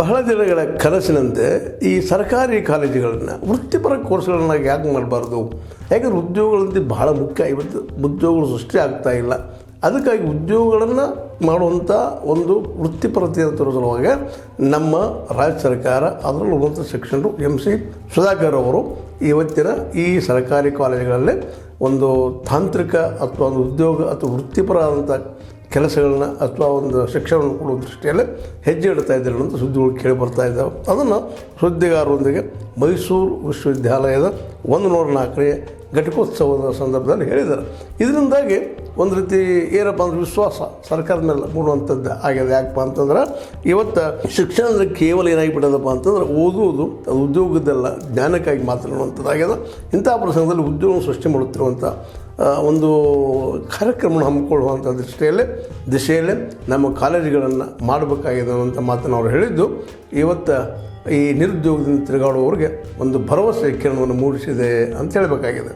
ಬಹಳ ದಿನಗಳ ಕನಸಿನಂತೆ ಈ ಸರ್ಕಾರಿ ಕಾಲೇಜುಗಳನ್ನು ವೃತ್ತಿಪರ ಕೋರ್ಸ್ಗಳನ್ನ ಯಾಕೆ ಮಾಡಬಾರ್ದು? ಯಾಕಂದ್ರೆ ಉದ್ಯೋಗಗಳಂತೆ ಬಹಳ ಮುಖ್ಯ. ಇವತ್ತು ಉದ್ಯೋಗಗಳು ಸೃಷ್ಟಿ ಆಗ್ತಾ ಇಲ್ಲ. ಅದಕ್ಕಾಗಿ ಉದ್ಯೋಗಗಳನ್ನು ಮಾಡುವಂಥ ಒಂದು ವೃತ್ತಿಪರತೆಯನ್ನು ತೋರಿಸುವಾಗ ನಮ್ಮ ರಾಜ್ಯ ಸರ್ಕಾರ, ಅದರಲ್ಲೂ ಉನ್ನತ ಶಿಕ್ಷಣರು ಎಂ ಸಿ ಸುಧಾಕರ್ ಅವರು ಇವತ್ತಿನ ಈ ಸರ್ಕಾರಿ ಕಾಲೇಜುಗಳಲ್ಲಿ ಒಂದು ತಾಂತ್ರಿಕ ಅಥವಾ ಒಂದು ಉದ್ಯೋಗ ಅಥವಾ ವೃತ್ತಿಪರ ಆದಂಥ ಕೆಲಸಗಳನ್ನ ಅಥವಾ ಒಂದು ಶಿಕ್ಷಣವನ್ನು ಕೊಡುವ ದೃಷ್ಟಿಯಲ್ಲಿ ಹೆಜ್ಜೆ ಇಡ್ತಾ ಇದ್ದಾರೆ ಅಂತ ಸುದ್ದಿಗಳು ಕೇಳಿ ಬರ್ತಾ ಇದ್ದಾವೆ. ಅದನ್ನು ಸುದ್ದಿಗಾರರೊಂದಿಗೆ ಮೈಸೂರು ವಿಶ್ವವಿದ್ಯಾಲಯದ ಒಂದು ನೂರ ನಾಲ್ಕನೇ ಘಟಿಕೋತ್ಸವದ ಸಂದರ್ಭದಲ್ಲಿ ಹೇಳಿದ್ದಾರೆ. ಇದರಿಂದಾಗಿ ಒಂದು ರೀತಿ ಏನಪ್ಪ ಅಂದ್ರೆ ವಿಶ್ವಾಸ ಸರ್ಕಾರದ ಮೇಲೆ ಮೂಡುವಂಥದ್ದು ಆಗಿದೆ ಯಾಕಪ್ಪ ಅಂತಂದ್ರೆ ಇವತ್ತು ಶಿಕ್ಷಣ ಅಂದರೆ ಕೇವಲ ಏನಾಗಿಬಿಟ್ಟದಪ್ಪ ಅಂತಂದ್ರೆ ಓದುವುದು, ಅದು ಉದ್ಯೋಗದಲ್ಲ ಜ್ಞಾನಕ್ಕಾಗಿ ಮಾತನಾಡುವಂಥದ್ದಾಗಿದೆ ಇಂಥ ಪ್ರಸಂಗದಲ್ಲಿ ಉದ್ಯೋಗ ಸೃಷ್ಟಿ ಮಾಡುತ್ತಿರುವಂಥ ಆ, ಒಂದು ಕಾರ್ಯಕ್ರಮವನ್ನು ಹಮ್ಮಿಕೊಳ್ಳುವಂಥ ದೃಷ್ಟಿಯಲ್ಲೇ ದಿಶೆಯಲ್ಲೇ ನಮ್ಮ ಕಾಲೇಜುಗಳನ್ನು ಮಾಡಬೇಕಾಗಿದೆ ಅನ್ನುವಂಥ ಮಾತನ್ನು ಅವರು ಹೇಳಿದ್ದು. ಇವತ್ತು ಈ ನಿರುದ್ಯೋಗದಿಂದ ತಿರುಗಾಡುವವರಿಗೆ ಒಂದು ಭರವಸೆ ಕಿರಣವನ್ನು ಮೂಡಿಸಿದೆ ಅಂತ ಹೇಳಬೇಕಾಗಿದೆ.